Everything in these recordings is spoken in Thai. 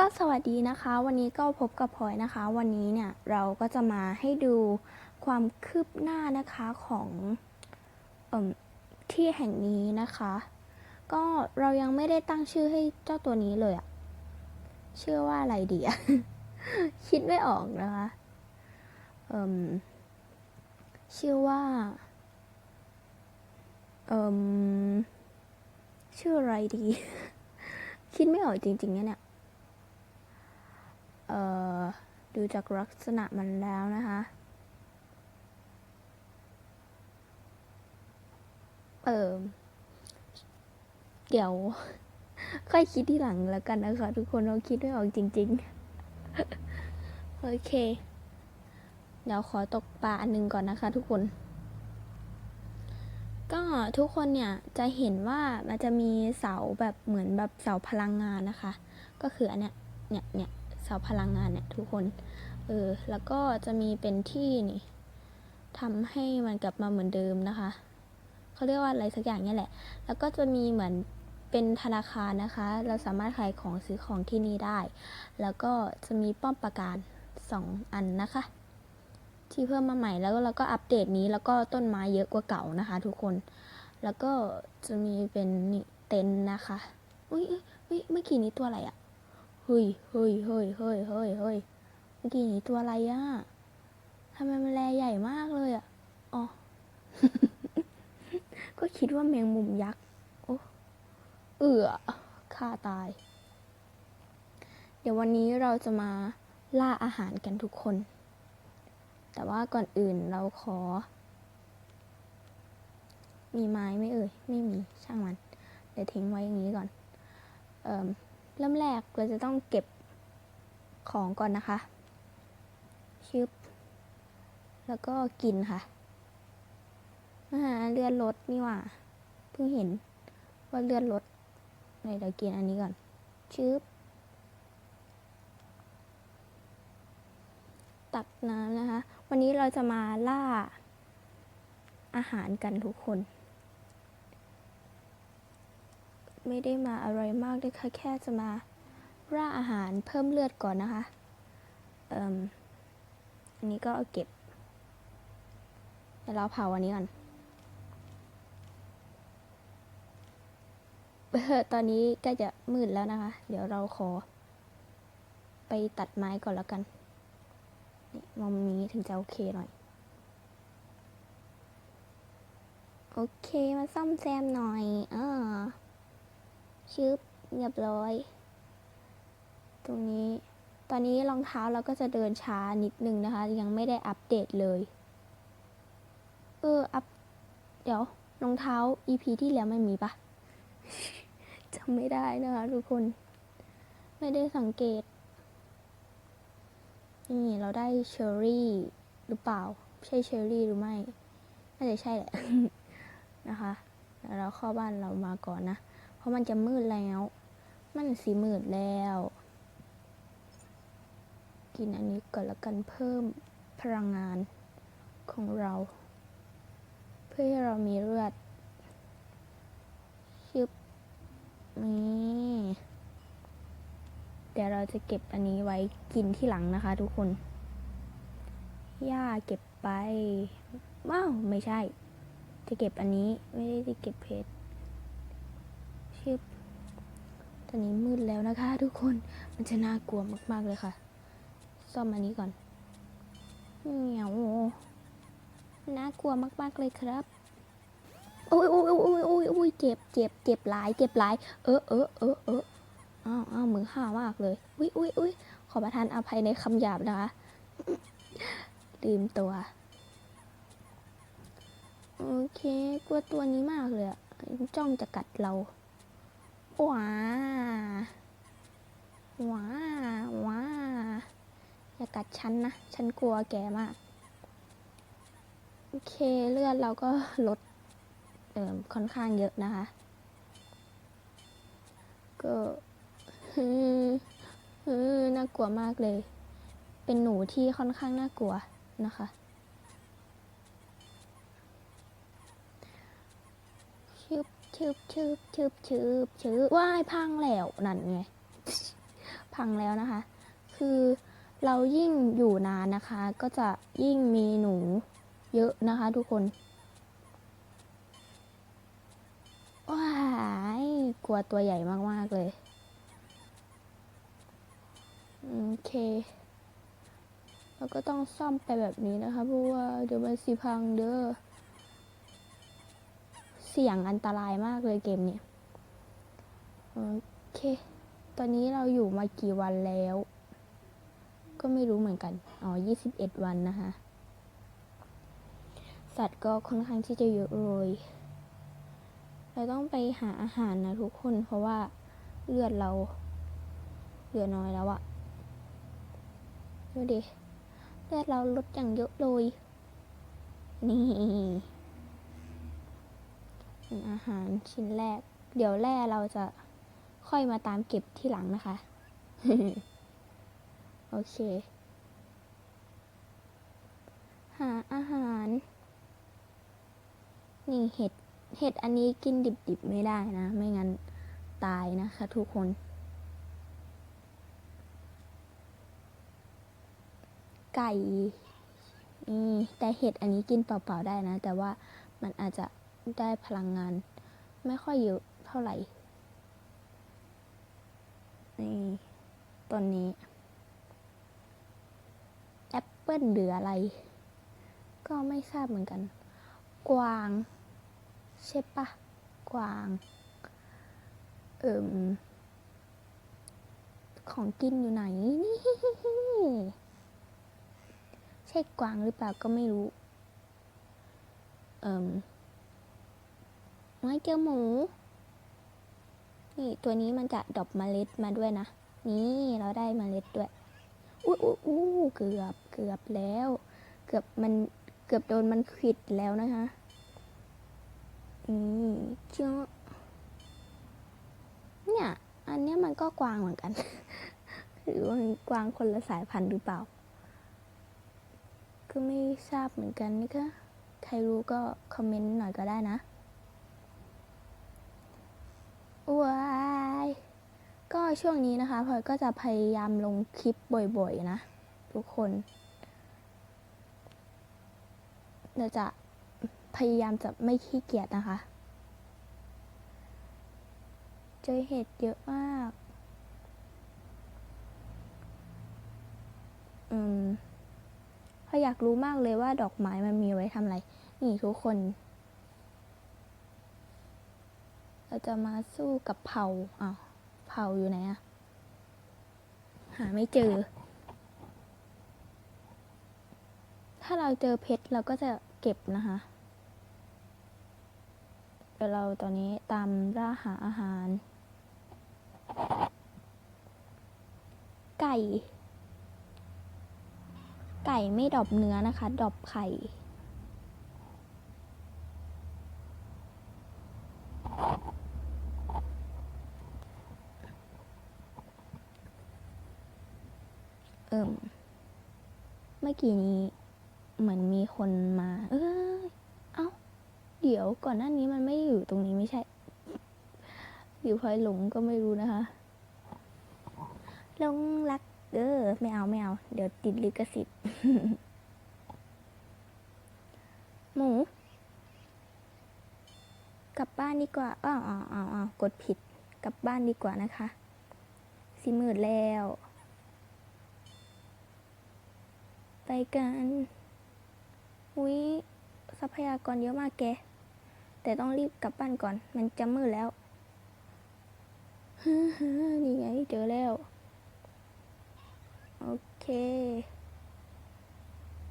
ก็สวัสดีนะคะ วันนี้ก็พบกับพลอยนะคะ วันนี้เนี่ยเราก็จะมาให้ดูความคืบหน้านะคะของอที่แห่งนี้นะคะ ก็เรายังไม่ได้ตั้งชื่อให้เจ้าตัวนี้เลยอะเชื่อว่าอะไรดีอะคิดไม่ออกนะคะเอ่มชื่อว่าเอ่มชื่ออะไรดี คิดไม่ออกจริงๆเนี่ยเอ่อ ดูจากลักษณะมันแล้วนะคะ เออเดี๋ยว ค่อยคิดที่หลังแล้วกันนะคะทุกคนเราคิดไม่ออกจริง ๆ โอเค เดี๋ยวขอตกปลาอันหนึงก่อนนะคะ ทุกคน ก็ทุกคนเนี่ยจะเห็นว่ามันจะมีเสาแบบเหมือนแบบเสาพลังงานนะคะ ก็คืออันเนี้ยเนี่ยเนี่ย เสาพลังงานเนี่ยทุกคน เออ แล้วก็จะมีเป็นที่นี่ทำให้มันกลับมาเหมือนเดิมนะคะเขาเรียกว่าอะไรสักอย่างนี่แหละ แล้วก็จะมีเหมือนเป็นธนาคารนะคะ เราสามารถขายของซื้อของที่นี่ได้ แล้วก็จะมีป้อมปราการสองอันนะคะ ที่เพิ่มมาใหม่แล้วเราก็อัปเดตนี้แล้วก็ต้นไม้เยอะกว่าเก่านะคะ ทุกคน แล้วก็จะมีเป็นนี่เต็นท์นะคะ อุ้ยเอ้ยเฮ้ยเมื่อกี้นี้ตัวอะไรอะ เฮ้ยเฮ้ยเฮ้ยเฮ้ยเฮ้ยเฮ้ยเมื่อกี้นี้ตัวอะไรอะทำไมมันแลใหญ่มากเลยอะอ๋อ ก็คิดว่าแมงมุมยักษ์ โอ้ เอือฆ่าตาย เดี๋ยววันนี้เราจะมาล่าอาหารกันทุกคน แต่ว่าก่อนอื่นเราขอ มีไม้ไหม่เอ่ย ไม่มี ช่างมัน เดี๋ยวทิ้งไว้อย่างนี้ก่อน เอ่ม เริ่มแรกเราจะต้องเก็บของก่อนนะคะชึบแล้วก็กินค่ะอาหาเลือดลดนี่ว่าเพิ่งเห็นว่าเลือดลดเดี๋ยวกินอันนี้ก่อนชึบตักน้ำนะคะ วันนี้เราจะมาล่าอาหารกันทุกคน ไม่ได้มาอะไรมากเลยค่ะ แค่จะมาร่าอาหารเพิ่มเลือดก่อนนะคะ เอ่มอันนี้ก็เอาเก็บเดี๋ยวเราเผาอันนี้ก่อนตอนนี้ใกล้จะมืดแล้วนะคะ เดี๋ยวเราขอ ไปตัดไม้ก่อนแล้วกัน นี่มุมนี้ถึงจะโอเคหน่อย โอเค มาซ่อมแซมหน่อยอ่า ชึบเรียบร้อย ตรงนี้ ตอนนี้รองเท้าเราก็จะเดินช้านิดนึงนะคะ ยังไม่ได้อัปเดตเลย เออ อัป เดี๋ยวรองเท้า EP ที่แล้วไม่มีปะจำไม่ได้นะคะทุกคน ไม่ได้สังเกต นี่เราได้เชอร์รี่หรือเปล่า ใช่เชอร์รี่หรือไม่ น่าจะใช่แหละ นะคะเดี๋ยวเราเข้าบ้านเรามาก่อนนะ ราะมันจะมืดแล้ว มันสีมืดแล้ว กินอันนี้ก่อนแล้วกันเพิ่มพลังงานของเรา เพื่อให้เรามีเลือดชึบนี่เดี๋ยวเราจะเก็บอันนี้ไว้กินที่หลังนะคะทุกคนหญ้าเก็บไปว้าวไม่ใช่ จะเก็บอันนี้ไม่ได้จะเก็บเพชรึบตอนนี้มืดแล้วนะคะ ทุกคนมันจะน่ากลัวมาก ๆ เลยค่ะ ซ่อมอันนี้ก่อนเหนียวน่ากลัวมาก ๆ เลยครับโอ้ยโอ้ยโอ้ยโอ้ยโอ้ยเจ็บเจ็บเจ็บหลาย เจ็บหลาย เออเออเออเอออ้าวอ้าวมือห่ามากเลยอุ้ยอุ้ยอุ้ยขอประทานอภัยในคำหยาบนะคะ ลืมตัว โอเค กลัวตัวนี้มากเลยจ้องจะกัดเรา ว้าว้าว้าอย่ากัดฉันนะ ฉันกลัวแกมาก โอเคเลือดเราก็ลดเอ่อค่อนข้างเยอะนะคะ ก็ฮือฮือน่ากลัวมากเลย เป็นหนูที่ค่อนข้างน่ากลัวนะคะ ชึบชึบชึบชึบชึบว้ายพังแล้วนั่นไงพังแล้วนะคะ คือเรายิ่งอยู่นานนะคะ ก็จะยิ่งมีหนูเยอะนะคะทุกคนว้ายกลัวตัวใหญ่มาก ๆ เลย โอเคแล้วก็ต้องซ่อมไปแบบนี้นะคะ เพราะว่าเดี๋ยวมันสิพังเด้อ สี่ยงอันตรายมากเลยเกมเนี้โอเค ตอนนี้เราอยู่มากี่วันแล้ว ก็ไม่รู้เหมือนกัน อ๋อ21วันนะคะ สัตว์ก็ค่อนข้างที่จะเยอะเลย เราต้องไปหาอาหารนะทุกคน เพราะว่าเลือดเราเหลือน้อยแล้วอะดูดิเลือดเราลดอย่างเยอะเลย นี่ เป็นอาหารชิ้นแรก เดี๋ยวแร่เราจะค่อยมาตามเก็บที่หลังนะคะ โอเค หาอาหาร นี่เห็ด เห็ดอันนี้กินดิบๆไม่ได้นะ ไม่งั้นตายนะคะทุกคนไก่นี่แต่เห็ดอันนี้กินเปล่าๆได้นะ แต่ว่ามันอาจจะ ได้พลังงาน ไม่ค่อยเยอะเท่าไหร่ในต้นนี้แอปเปิลหรืออะไร ก็ไม่ทราบเหมือนกัน กวาง ใช่ปะกวาง เอิมของกินอยู่ไหนนี่ใช่กวางหรือเปล่าก็ไม่รู้ เอิม น้อยเจอหมู นี่ตัวนี้มันจะดอปเมล็ดมาด้วยนะ นี่เราได้เมล็ดด้วยอู้อู้อู้เกือบเกือบแล้ว เกือบมันเกือบโดนมันขิดแล้วนะคะ อืมเจ้าเนี่ย อันเนี้ยมันก็กวางเหมือนกัน หรือว่ามันกวางคนละสายพันธุ์หรือเปล่า ก็ไม่ทราบเหมือนกันนะคะ ใครรู้ก็คอมเมนต์หน่อยก็ได้นะ ว้าย ก็ ช่วงนี้นะคะพลอยก็จะพยายามลงคลิปบ่อยๆ นะ ทุกคนเราจะพยายามจะไม่ขี้เกียจนะคะ เจอเห็ดเยอะมาก อืมพอยอยากรู้มากเลยว่าดอกไม้มันมีไว้ทำอะไร นี่ทุกคน เราจะมาสู้กับเผาอ้าว เผาอยู่ไหนอะหาไม่เจอ ถ้าเราเจอเพชรเราก็จะเก็บนะคะเดี๋ยวเราตอนนี้ตามล่าหาอาหาร ไก่ ไก่ไม่ดอบเนื้อนะคะ ดอบไข่ อิ่มเมื่อกี้นี้ เหมือนมีคนมา เออเอ้า เดี๋ยวก่อนหน้านี้มันไม่อยู่ตรงนี้ไม่ใช่หรือพลอยหลงก็ไม่รู้นะคะหลงรักเด้อไม่เอาไม่เอา เดี๋ยวติดลิขสิทธิ์หมู กลับบ้านดีกว่าอ้าวอ้าวอ้าวอ้าวกดผิด กลับบ้านดีกว่านะคะ สิมืดแล้ว ไป กันอุ้ยทรัพยากรเยอะมากแก แต่ต้องรีบกลับบ้านก่อน มันจะมืดแล้วฮ่าฮ่านี่ไงเจอแล้ว โอเค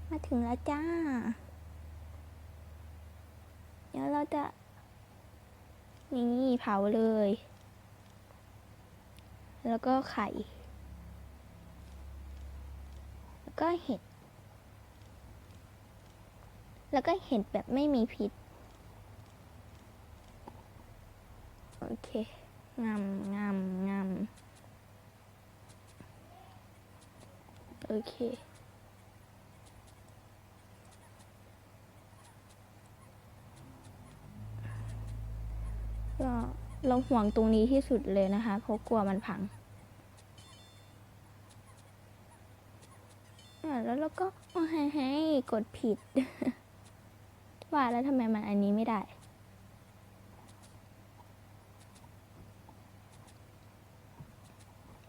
มาถึงแล้วจ้า เดี๋ยวเราจะ นี่เผาเลย แล้วก็ไข่ แล้วก็เห็ด แล้วก็เห็ดแบบไม่มีพิษ โอเคงามงามงามโอเค ก็เราห่วงตรงนี้ที่สุดเลยนะคะ เพราะกลัวมันพัง แล้วเราก็โอ้ให้ให้กดผิด ว่าแล้วทำไมมันอันนี้ไม่ได้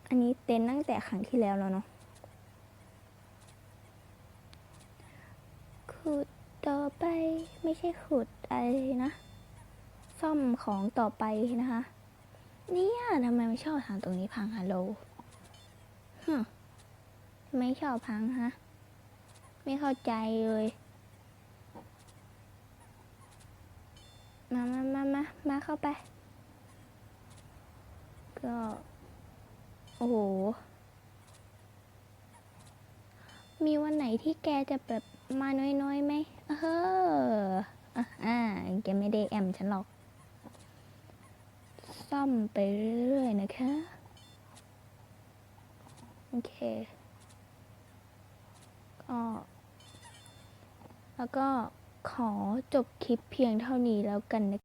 อันนี้เต้นตั้งแต่ครั้งที่แล้วแล้วเนาะขุดต่อไปไม่ใช่ขุดอะไรนะ ซ่อมของต่อไปนะคะเนี่ยทำไมไม่ชอบทางตรงนี้พังฮัลโหลฮึไม่ชอบพังฮะ ไม่เข้าใจเลย มามามามามาเข้าไป ก็ โอ้โห มีวันไหนที่แกจะแบบมาน้อยๆไหมเอออะอ่าแกไม่ได้แอมฉันหรอก ซ่อมไปเรื่อยๆนะคะ โอเค ก็ แล้วก็ ขอจบคลิปเพียงเท่านี้แล้วกันนะ